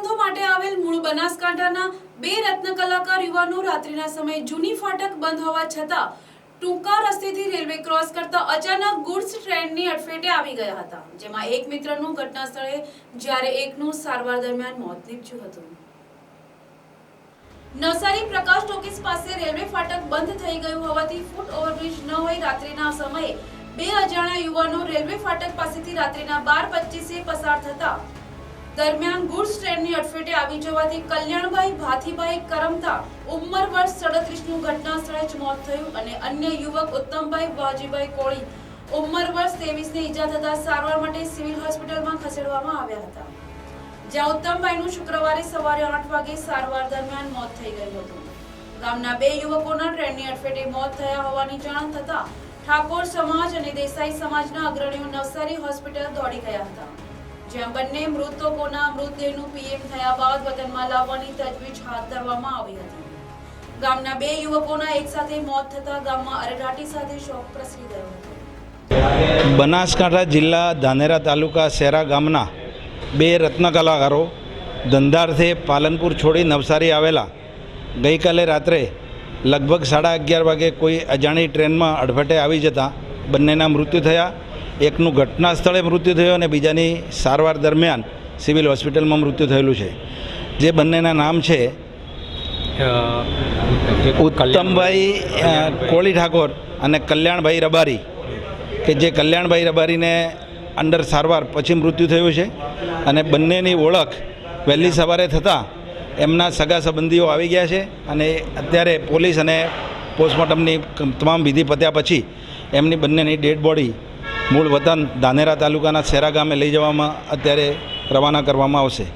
સંબંધો માટે આવેલ મૂળ બનાસકાંઠાના બે રત્ન કલાકાર યુવાનો રાત્રિના સમયે જૂની ફાટક બંધ હોવા છતાં ટૂંકા રસ્તેથી રેલવે ક્રોસ કરતા અચાનક ગુડ્સ ટ્રેનની અડફેટે આવી ગયા હતા. જેમાં એક મિત્રનું ઘટના સ્થળે જ્યારે એકનું સારવાર દરમિયાન મોત નીપજ્યું હતું. નવસારી પ્રકાશ ટોકીસ પાસે રેલવે ફાટક બંધ થઈ ગયું હોવાથી ફૂટ ઓવરબ્રિજ ન હોય રાત્રિના સમયે બે અજાણ્યા યુવાનો રેલવે ફાટક પાસેથી રાત્રિના બાર પચીસે પસાર થતા દરમિયાન ગુડ્સ ટ્રેનની અડફેટે આવી જવાથી કલ્યાણભાઈ ભાથીભાઈ, કરમતા, ઉંમર વર્ષ સડત્રીસનું ઘટના સ્થળે જ મોત થયું અને અન્ય યુવક ઉત્તમભાઈ, વાજીભાઈ કોળી ઉંમર વર્ષ ત્રેવીસને ઈજા થતા સારવાર માટે સિવિલ હોસ્પિટલમાં ખસેડવામાં આવ્યા હતા. જ્યાં ઉત્તમભાઈનું શુક્રવારે સવારે આઠ વાગે સારવાર દરમિયાન મોત થઈ ગયું હતું. ગામના બે યુવકોના ટ્રેનની અડફેટે મોત થયા હોવાની જાણ થતા ઠાકોર સમાજ અને દેસાઈ સમાજના અગ્રણીઓ નવસારી હોસ્પિટલ દોડી ગયા હતા. જ્યાં બંને મૃતકોના મૃતદેહનું પીએમ થયા બાદ વતનમાં લાવવાની તજવીજ હાથ ધરવામાં આવી હતી. ગામના બે યુવકોના એકસાથે મોત થતા ગામમાં અરેરાટી સાથે શોક પ્રસરી ગયો હતો. બનાસકાંઠા જિલ્લા ધાનેરા તાલુકા શેરા ગામના બે રત્ન કલાકારો ધંધાર્થે પાલનપુર છોડી નવસારી આવેલા. ગઈકાલે રાત્રે લગભગ સાડા અગિયાર વાગે કોઈ અજાણી ટ્રેનમાં અડફટે આવી જતાં બંનેના મૃત્યુ થયા. એકનું ઘટના સ્થળે મૃત્યુ થયું અને બીજાની સારવાર દરમિયાન સિવિલ હોસ્પિટલમાં મૃત્યુ થયેલું છે. જે બંનેના નામ છે ઉત્તમભાઈ કોળી ઠાકોર અને કલ્યાણભાઈ રબારી. કે જે કલ્યાણભાઈ રબારીને અંડર સારવાર પછી મૃત્યુ થયું છે અને બંનેની ઓળખ વહેલી સવારે થતાં એમના સગા સંબંધીઓ આવી ગયા છે અને અત્યારે પોલીસ અને પોસ્ટમોર્ટમની તમામ વિધિ પત્યા પછી એમની બંનેની ડેડ બોડી મૂળ વતન ધાનેરા તાલુકાના શેરા ગામે લઈ જવામાં અત્યારે રવાના કરવામાં આવશે.